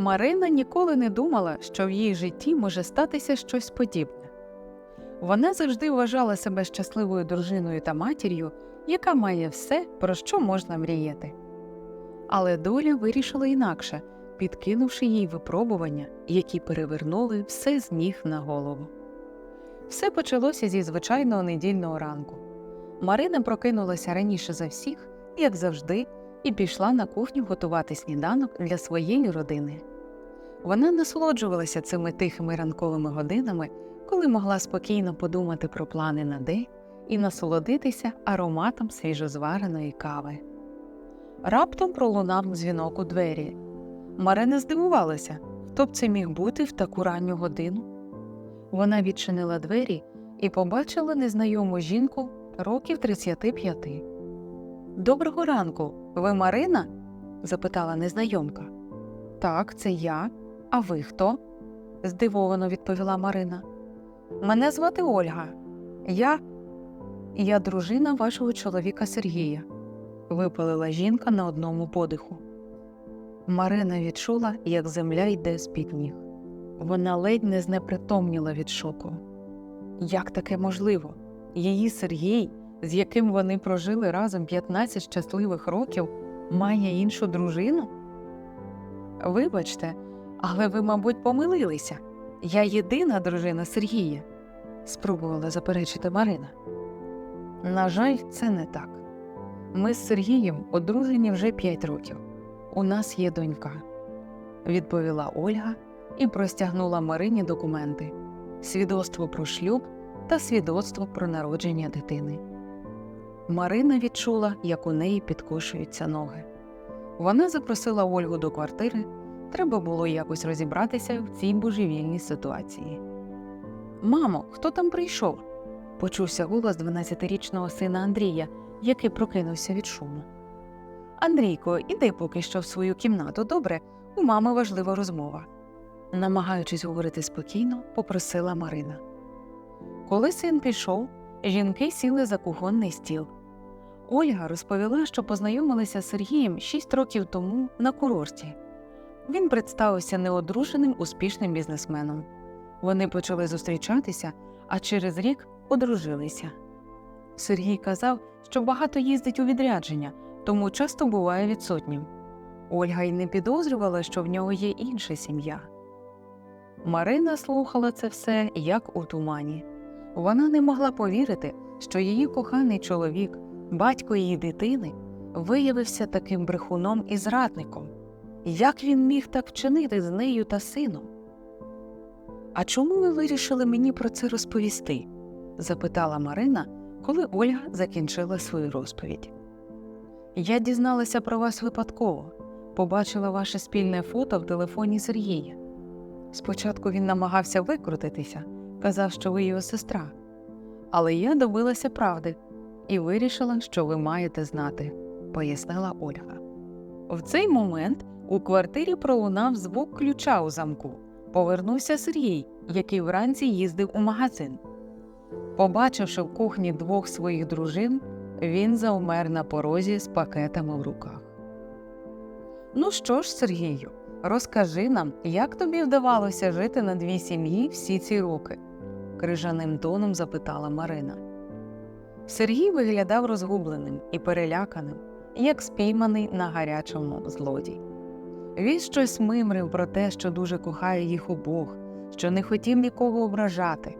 Марина ніколи не думала, що в її житті може статися щось подібне. Вона завжди вважала себе щасливою дружиною та матір'ю, яка має все, про що можна мріяти. Але доля вирішила інакше, підкинувши їй випробування, які перевернули все з ніг на голову. Все почалося зі звичайного недільного ранку. Марина прокинулася раніше за всіх, як завжди, і пішла на кухню готувати сніданок для своєї родини. Вона насолоджувалася цими тихими ранковими годинами, коли могла спокійно подумати про плани на день і насолодитися ароматом свіжозвареної кави. Раптом пролунав дзвінок у двері. Марина здивувалася, хто б це міг бути в таку ранню годину. Вона відчинила двері і побачила незнайому жінку років 35. Доброго ранку, ви Марина? запитала незнайомка. Так, це я. А ви хто? здивовано відповіла Марина. Мене звати Ольга. Я. Я дружина вашого чоловіка Сергія, випалила жінка на одному подиху. Марина відчула, як земля йде з під ніг. Вона ледь не знепритомніла від шоку. Як таке можливо? Її Сергій, з яким вони прожили разом 15 щасливих років, має іншу дружину? Вибачте, але ви, мабуть, помилилися. Я єдина дружина Сергія, спробувала заперечити Марина. На жаль, це не так. Ми з Сергієм одружені вже 5 років. У нас є донька, відповіла Ольга і простягнула Марині документи свідоцтво про шлюб та свідоцтво про народження дитини. Марина відчула, як у неї підкошуються ноги. Вона запросила Ольгу до квартири. Треба було якось розібратися в цій божевільній ситуації. Мамо, хто там прийшов? почувся голос 12-річного сина Андрія, який прокинувся від шуму. Андрійко, іди поки що в свою кімнату, добре, у мами важлива розмова. Намагаючись говорити спокійно, попросила Марина. Коли син пішов, жінки сіли за кухонний стіл. Ольга розповіла, що познайомилися з Сергієм 6 років тому на курорті. Він представився неодруженим успішним бізнесменом. Вони почали зустрічатися, а через рік одружилися. Сергій казав, що багато їздить у відрядження, тому часто буває відсутнім. Ольга й не підозрювала, що в нього є інша сім'я. Марина слухала це все як у тумані. Вона не могла повірити, що її коханий чоловік, батько її дитини, виявився таким брехуном і зрадником. Як він міг так вчинити з нею та сином? А чому ви вирішили мені про це розповісти? запитала Марина, коли Ольга закінчила свою розповідь. Я дізналася про вас випадково, побачила ваше спільне фото в телефоні Сергія. Спочатку він намагався викрутитися, казав, що ви його сестра. Але я добилася правди і вирішила, що ви маєте знати, пояснила Ольга. В цей момент у квартирі пролунав звук ключа у замку. Повернувся Сергій, який вранці їздив у магазин. Побачивши в кухні двох своїх дружин, він завмер на порозі з пакетами в руках. Ну що ж, Сергію, розкажи нам, як тобі вдавалося жити на дві сім'ї всі ці роки? крижаним тоном запитала Марина. Сергій виглядав розгубленим і переляканим, як спійманий на гарячому злодій. Він щось мимрив про те, що дуже кохає їх обох, що не хотів нікого ображати,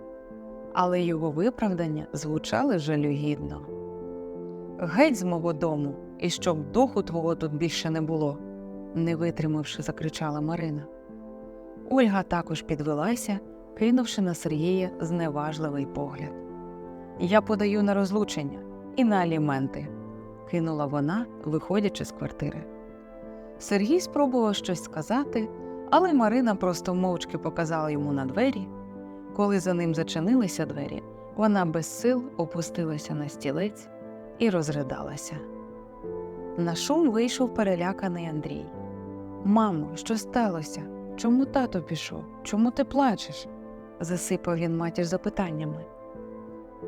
але його виправдання звучали жалюгідно. Геть з мого дому, і щоб духу твого тут більше не було, не витримавши, закричала Марина. Ольга також підвелася, кинувши на Сергія зневажливий погляд. Я подаю на розлучення і на аліменти, кинула вона, виходячи з квартири. Сергій спробував щось сказати, але Марина просто мовчки показала йому на двері. Коли за ним зачинилися двері, вона без сил опустилася на стілець і розридалася. На шум вийшов переляканий Андрій. Мамо, що сталося? Чому тато пішов? Чому ти плачеш? засипав він матір запитаннями.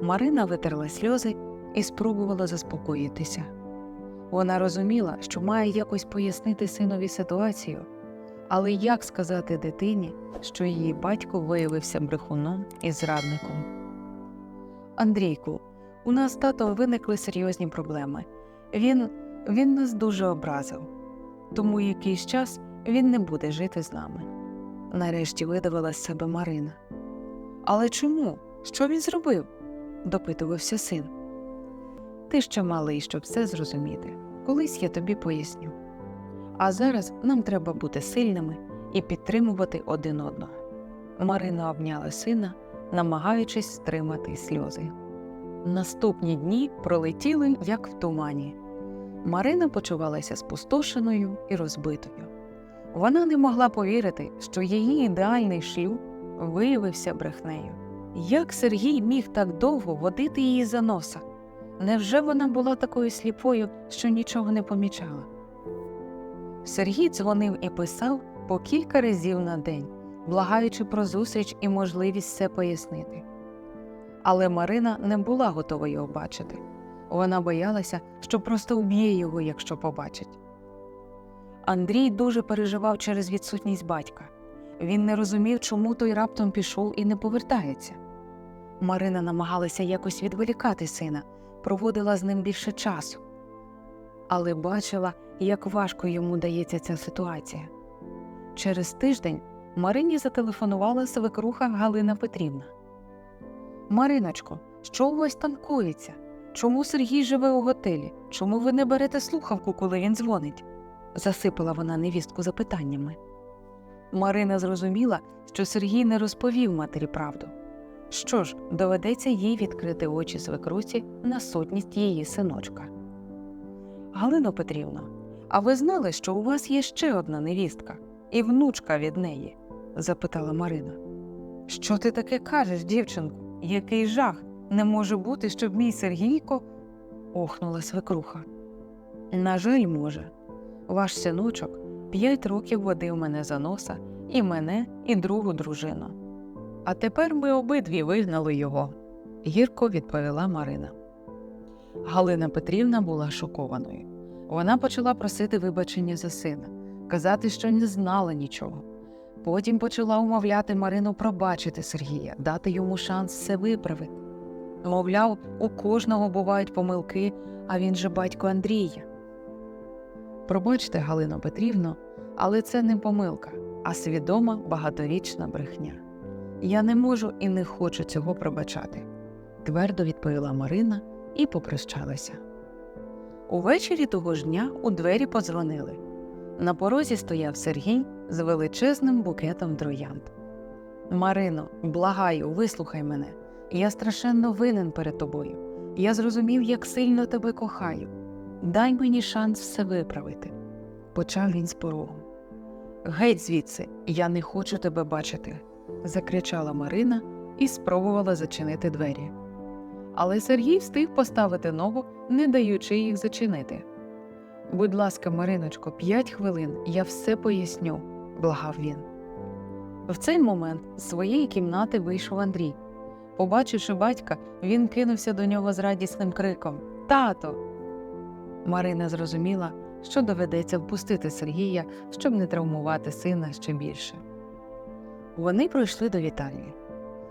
Марина витерла сльози і спробувала заспокоїтися. Вона розуміла, що має якось пояснити синові ситуацію, Але як сказати дитині, що її батько виявився брехуном і зрадником? Андрійку, у нас з татом виникли серйозні проблеми. Він, він нас дуже образив, тому якийсь час він не буде жити з нами. Нарешті видавила з себе Марина. Але чому? Що він зробив? Допитувався син. Ти ще малий, щоб все зрозуміти. Колись я тобі поясню. А зараз нам треба бути сильними і підтримувати один одного. Марина обняла сина, намагаючись стримати сльози. Наступні дні пролетіли як в тумані. Марина почувалася спустошеною і розбитою. Вона не могла повірити, що її ідеальний шлюб виявився брехнею. Як Сергій міг так довго водити її за носа? Невже вона була такою сліпою, що нічого не помічала? Сергій дзвонив і писав по кілька разів на день, благаючи про зустріч і можливість все пояснити. Але Марина не була готова його бачити. Вона боялася, що просто вб'є його, якщо побачить. Андрій дуже переживав через відсутність батька. Він не розумів, чому той раптом пішов і не повертається. Марина намагалася якось відволікати сина, проводила з ним більше часу, але бачила, як важко йому дається ця ситуація. Через тиждень Марині зателефонувала свекруха Галина Петрівна. Мариночко, що у вас там коїться? Чому Сергій живе у готелі? Чому ви не берете слухавку, коли він дзвонить? засипала вона невістку запитаннями. Марина зрозуміла, що Сергій не розповів матері правду. Що ж, доведеться їй відкрити очі свекруці на сутність її синочка. Галино Петрівно, а ви знали, що у вас є ще одна невістка і внучка від неї? запитала Марина. Що ти таке кажеш, дівчинку? Який жах! Не може бути, щоб мій Сергійко. охнула свекруха. На жаль, може. Ваш синочок п'ять років водив мене за носа, і мене, і другу дружину. А тепер ми обидві вигнали його, гірко відповіла Марина. Галина Петрівна була шокованою. Вона почала просити вибачення за сина, казати, що не знала нічого. Потім почала умовляти Марину пробачити Сергія, дати йому шанс все виправити. Мовляв, у кожного бувають помилки, а він же батько Андрія. Пробачте, Галино Петрівно, але це не помилка, а свідома багаторічна брехня. Я не можу і не хочу цього пробачати, твердо відповіла Марина і попрощалася. Увечері того ж дня у двері подзвонили. На порозі стояв Сергій з величезним букетом троянд. Марино, благаю, вислухай мене. Я страшенно винен перед тобою. Я зрозумів, як сильно тебе кохаю. Дай мені шанс все виправити. Почав він з порогу. Геть звідси, я не хочу тебе бачити, закричала Марина і спробувала зачинити двері. Але Сергій встиг поставити ногу, не даючи їх зачинити. Будь ласка, Мариночко, п'ять хвилин, я все поясню, благав він. В цей момент з своєї кімнати вийшов Андрій. Побачивши батька, він кинувся до нього з радісним криком Тато. Марина зрозуміла, що доведеться впустити Сергія, щоб не травмувати сина ще більше. Вони пройшли до вітальні.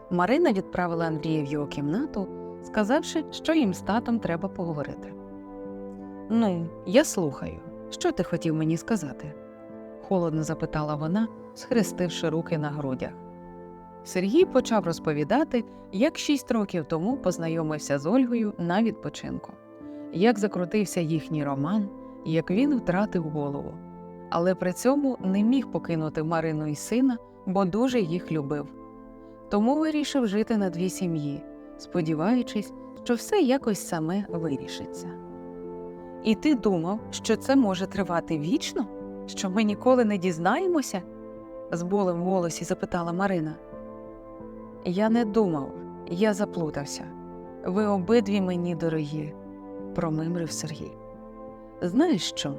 Марина відправила Андрія в його кімнату, сказавши, що їм з татом треба поговорити. Ну, я слухаю. Що ти хотів мені сказати? холодно запитала вона, схрестивши руки на грудях. Сергій почав розповідати, як шість років тому познайомився з Ольгою на відпочинку, як закрутився їхній роман, як він втратив голову. Але при цьому не міг покинути Марину і сина, бо дуже їх любив. Тому вирішив жити на дві сім'ї, сподіваючись, що все якось саме вирішиться. І ти думав, що це може тривати вічно? Що ми ніколи не дізнаємося? з болем в голосі запитала Марина. Я не думав, я заплутався. Ви обидві мені дорогі, промимрив Сергій. Знаєш що?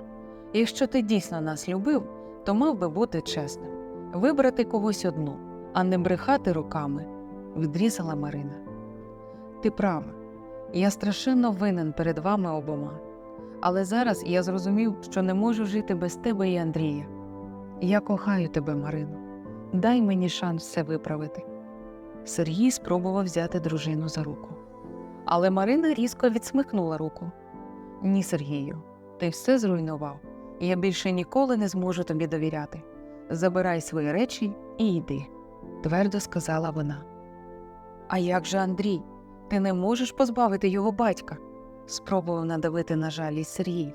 Якщо ти дійсно нас любив, то мав би бути чесним, вибрати когось одну, а не брехати руками, відрізала Марина. Ти права, я страшенно винен перед вами обома. Але зараз я зрозумів, що не можу жити без тебе і Андрія. Я кохаю тебе, Марино. Дай мені шанс все виправити. Сергій спробував взяти дружину за руку. Але Марина різко відсмикнула руку. Ні, Сергію, ти все зруйнував. Я більше ніколи не зможу тобі довіряти. Забирай свої речі і йди, твердо сказала вона. А як же Андрій? Ти не можеш позбавити його батька? спробував надавити на жалість Сергій.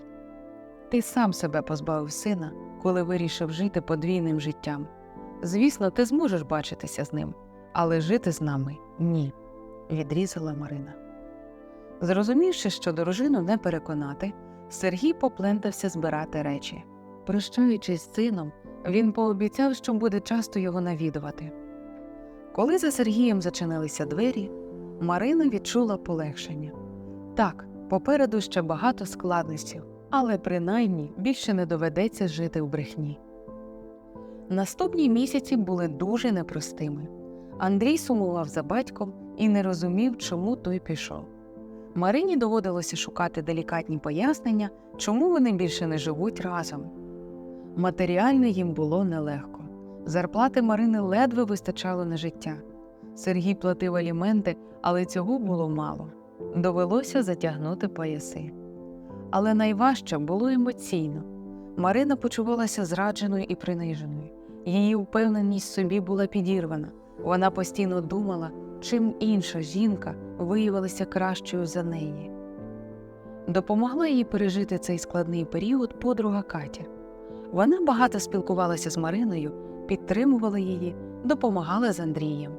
Ти сам себе позбавив сина, коли вирішив жити подвійним життям. Звісно, ти зможеш бачитися з ним, але жити з нами ні, відрізала Марина. Зрозумівши, що дружину не переконати, Сергій поплентався збирати речі. Прощаючись з сином, він пообіцяв, що буде часто його навідувати. Коли за Сергієм зачинилися двері, Марина відчула полегшення. Так, попереду ще багато складнощів, але принаймні більше не доведеться жити в брехні. Наступні місяці були дуже непростими. Андрій сумував за батьком і не розумів, чому той пішов. Марині доводилося шукати делікатні пояснення, чому вони більше не живуть разом. Матеріально їм було нелегко. Зарплати Марини ледве вистачало на життя. Сергій платив аліменти, але цього було мало. Довелося затягнути пояси. Але найважче було емоційно. Марина почувалася зрадженою і приниженою. Її впевненість собі була підірвана. Вона постійно думала, чим інша жінка виявилася кращою за неї. Допомогла їй пережити цей складний період подруга Катя. Вона багато спілкувалася з Мариною, підтримувала її, допомагала з Андрієм.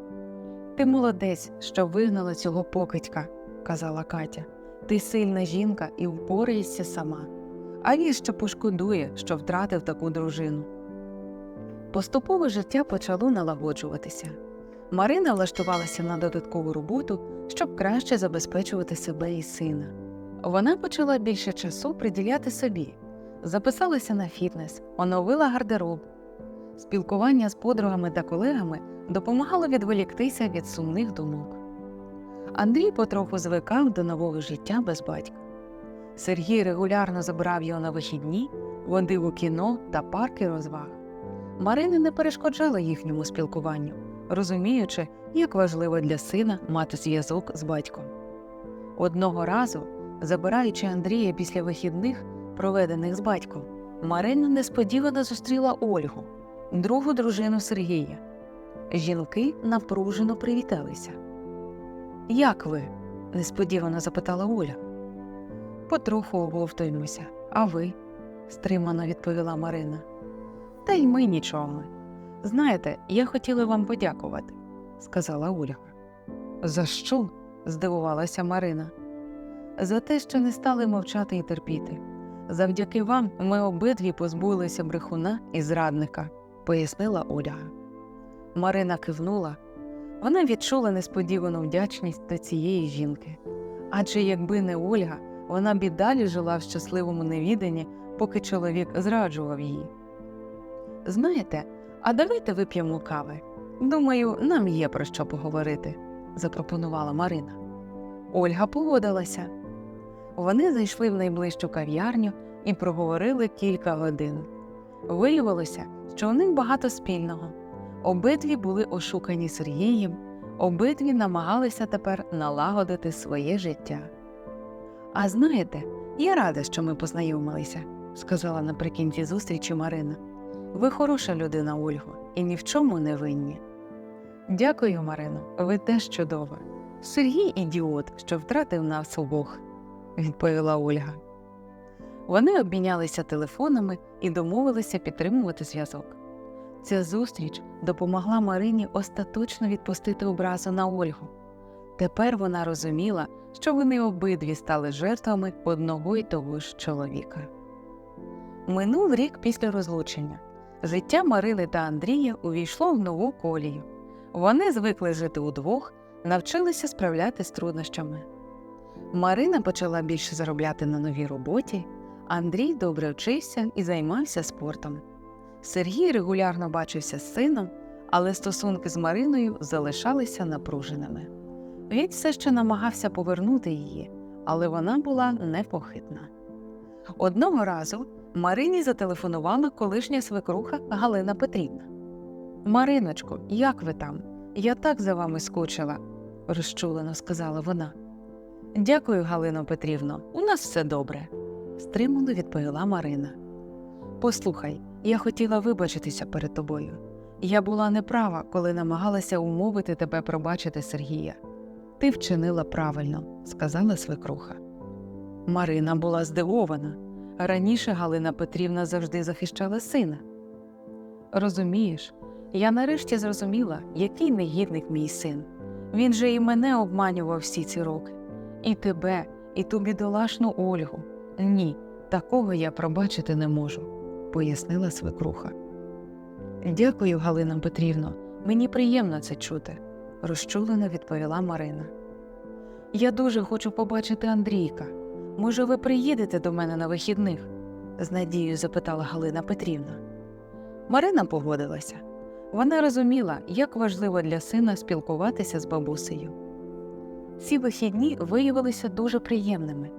Ти молодець, що вигнала цього покидька, казала Катя. Ти сильна жінка і впораєшся сама. А він ще пошкодує, що втратив таку дружину. Поступово життя почало налагоджуватися. Марина влаштувалася на додаткову роботу, щоб краще забезпечувати себе і сина. Вона почала більше часу приділяти собі, записалася на фітнес, оновила гардероб. Спілкування з подругами та колегами допомагало відволіктися від сумних думок. Андрій потроху звикав до нового життя без батька. Сергій регулярно забирав його на вихідні, водив у кіно та парки розваг. Марина не перешкоджала їхньому спілкуванню, розуміючи, як важливо для сина мати зв'язок з батьком. Одного разу, забираючи Андрія після вихідних, проведених з батьком, Марина несподівано зустріла Ольгу, другу дружину Сергія. Жінки напружено привіталися. Як ви? несподівано запитала Оля. Потроху оговтуємося, а ви? стримано відповіла Марина. Та й ми нічого. Знаєте, я хотіла вам подякувати, сказала Ольга. За що? здивувалася Марина. За те, що не стали мовчати і терпіти. Завдяки вам ми обидві позбулися брехуна і зрадника, пояснила Ольга. Марина кивнула. Вона відчула несподівану вдячність до цієї жінки. Адже якби не Ольга, вона б і далі жила в щасливому невіданні, поки чоловік зраджував її. Знаєте, а давайте вип'ємо кави. Думаю, нам є про що поговорити, запропонувала Марина. Ольга погодилася. Вони зайшли в найближчу кав'ярню і проговорили кілька годин. Виявилося, що у них багато спільного. Обидві були ошукані Сергієм, обидві намагалися тепер налагодити своє життя. А знаєте, я рада, що ми познайомилися, сказала наприкінці зустрічі Марина. Ви хороша людина, Ольго, і ні в чому не винні. Дякую, Марино, ви теж чудова. Сергій ідіот, що втратив нас обох, відповіла Ольга. Вони обмінялися телефонами і домовилися підтримувати зв'язок. Ця зустріч допомогла Марині остаточно відпустити образу на Ольгу. Тепер вона розуміла, що вони обидві стали жертвами одного й того ж чоловіка. Минув рік після розлучення. Життя Марини та Андрія увійшло в нову колію. Вони звикли жити удвох, навчилися справляти з труднощами. Марина почала більше заробляти на новій роботі, Андрій добре вчився і займався спортом. Сергій регулярно бачився з сином, але стосунки з Мариною залишалися напруженими. Він все ще намагався повернути її, але вона була непохитна. Одного разу Марині зателефонувала колишня свекруха Галина Петрівна. Мариночко, як ви там? Я так за вами скучила, розчулено сказала вона. Дякую, Галино Петрівно, у нас все добре, стримано відповіла Марина. Послухай, я хотіла вибачитися перед тобою. Я була неправа, коли намагалася умовити тебе пробачити Сергія. Ти вчинила правильно, сказала свекруха. Марина була здивована. Раніше Галина Петрівна завжди захищала сина. Розумієш, я нарешті зрозуміла, який негідник мій син. Він же і мене обманював всі ці роки. І тебе, і ту бідолашну Ольгу. Ні, такого я пробачити не можу, пояснила свекруха. Дякую, Галина Петрівно, мені приємно це чути, розчулено відповіла Марина. Я дуже хочу побачити Андрійка. Може, ви приїдете до мене на вихідних? з надією запитала Галина Петрівна. Марина погодилася. Вона розуміла, як важливо для сина спілкуватися з бабусею. Ці вихідні виявилися дуже приємними.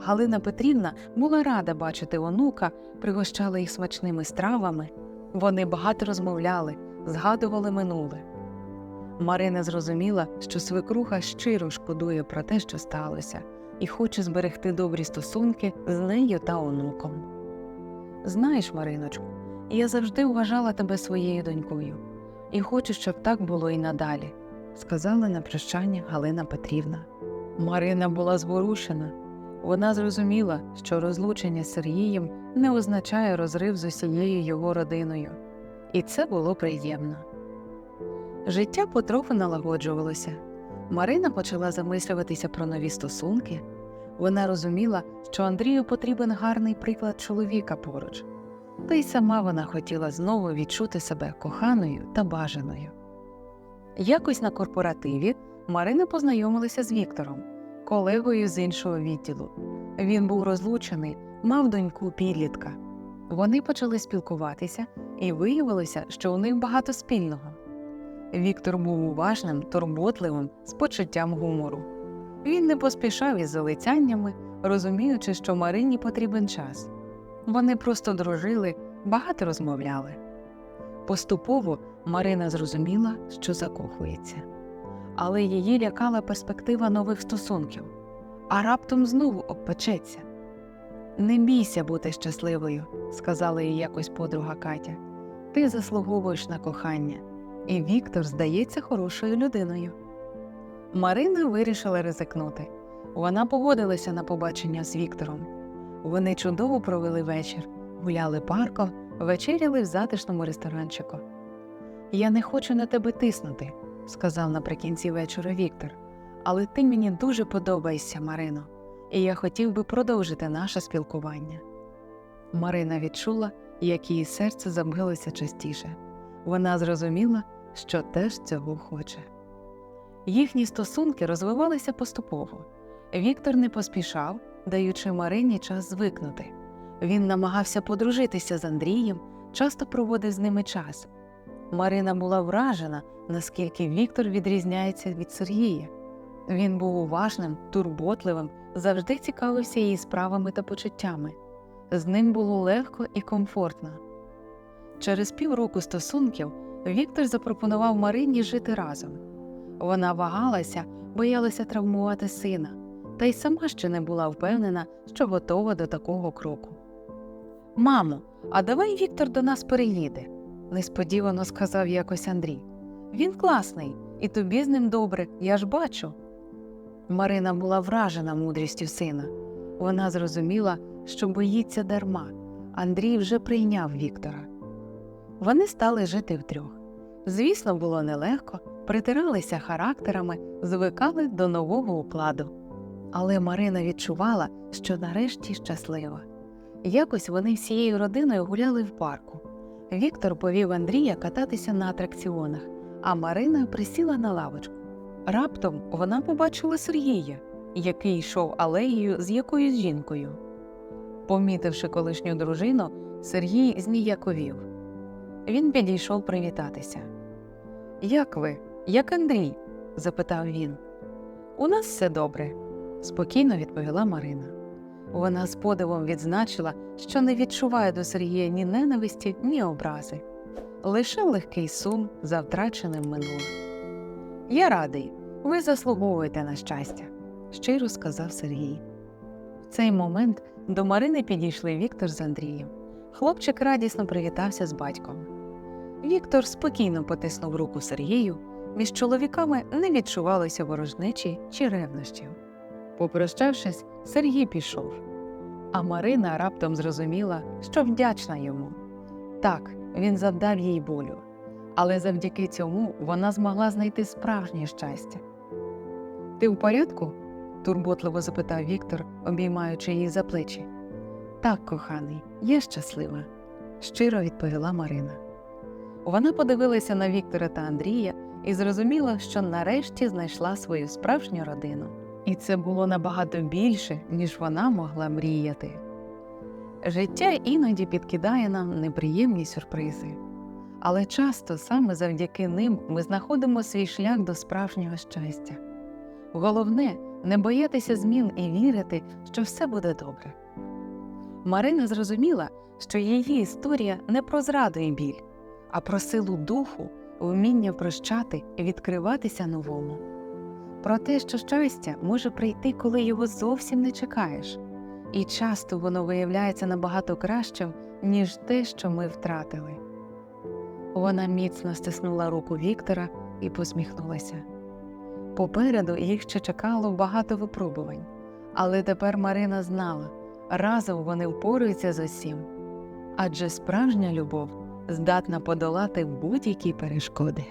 Галина Петрівна була рада бачити онука, пригощала їх смачними стравами. Вони багато розмовляли, згадували минуле. Марина зрозуміла, що свекруха щиро шкодує про те, що сталося, і хоче зберегти добрі стосунки з нею та онуком. Знаєш, Мариночку, я завжди вважала тебе своєю донькою і хочу, щоб так було і надалі, сказала на прощання Галина Петрівна. Марина була зворушена. Вона зрозуміла, що розлучення з Сергієм не означає розрив з усією його родиною, і це було приємно. Життя потроху налагоджувалося. Марина почала замислюватися про нові стосунки. Вона розуміла, що Андрію потрібен гарний приклад чоловіка поруч, та й сама вона хотіла знову відчути себе коханою та бажаною. Якось на корпоративі Марина познайомилася з Віктором, колегою з іншого відділу. Він був розлучений, мав доньку підлітка. Вони почали спілкуватися, і виявилося, що у них багато спільного. Віктор був уважним, турботливим, з почуттям гумору. Він не поспішав із залицяннями, розуміючи, що Марині потрібен час. Вони просто дружили, багато розмовляли. Поступово Марина зрозуміла, що закохується, але її лякала перспектива нових стосунків, а раптом знову обпечеться. Не бійся бути щасливою, сказала їй якось подруга Катя. Ти заслуговуєш на кохання, і Віктор здається хорошою людиною. Марина вирішила ризикнути. Вона погодилася на побачення з Віктором. Вони чудово провели вечір, гуляли парком, вечеряли в затишному ресторанчику. Я не хочу на тебе тиснути, сказав наприкінці вечора Віктор, але ти мені дуже подобаєшся, Марино, і я хотів би продовжити наше спілкування. Марина відчула, як її серце забилося частіше. Вона зрозуміла, що теж цього хоче. Їхні стосунки розвивалися поступово. Віктор не поспішав, даючи Марині час звикнути. Він намагався подружитися з Андрієм, часто проводив з ними час. Марина була вражена, наскільки Віктор відрізняється від Сергія. Він був уважним, турботливим, завжди цікавився її справами та почуттями. З ним було легко і комфортно. Через півроку стосунків Віктор запропонував Марині жити разом. Вона вагалася, боялася травмувати сина, та й сама ще не була впевнена, що готова до такого кроку. Мамо, а давай Віктор до нас переїде, несподівано сказав якось Андрій. Він класний, і тобі з ним добре, я ж бачу. Марина була вражена мудрістю сина. Вона зрозуміла, що боїться дарма. Андрій вже прийняв Віктора. Вони стали жити втрьох. Звісно, було нелегко, притиралися характерами, звикали до нового укладу. Але Марина відчувала, що нарешті щаслива. Якось вони всією родиною гуляли в парку. Віктор повів Андрія кататися на атракціонах, а Марина присіла на лавочку. Раптом вона побачила Сергія, який йшов алеєю з якоюсь жінкою. Помітивши колишню дружину, Сергій зніяковів. Він підійшов привітатися. Як ви? Як Андрій? запитав він. У нас все добре, спокійно відповіла Марина. Вона з подивом відзначила, що не відчуває до Сергія ні ненависті, ні образи, лише легкий сум за втраченим минулим. Я радий, ви заслуговуєте на щастя, щиро сказав Сергій. В цей момент до Марини підійшли Віктор з Андрієм. Хлопчик радісно привітався з батьком. Віктор спокійно потиснув руку Сергію, між чоловіками не відчувалося ворожнечі чи ревнощів. Попрощавшись, Сергій пішов, а Марина раптом зрозуміла, що вдячна йому. Так, він завдав їй болю, але завдяки цьому вона змогла знайти справжнє щастя. Ти в порядку? турботливо запитав Віктор, обіймаючи її за плечі. Так, коханий, я щаслива, щиро відповіла Марина. Вона подивилася на Віктора та Андрія і зрозуміла, що нарешті знайшла свою справжню родину. І це було набагато більше, ніж вона могла мріяти. Життя іноді підкидає нам неприємні сюрпризи, але часто саме завдяки ним ми знаходимо свій шлях до справжнього щастя. Головне не боятися змін і вірити, що все буде добре. Марина зрозуміла, що її історія не про зраду і біль, а про силу духу, вміння прощати і відкриватися новому. Про те, що щастя може прийти, коли його зовсім не чекаєш, і часто воно виявляється набагато кращим, ніж те, що ми втратили. Вона міцно стиснула руку Віктора і посміхнулася. Попереду їх ще чекало багато випробувань, але тепер Марина знала, разом вони впораються з усім, адже справжня любов здатна подолати будь-які перешкоди.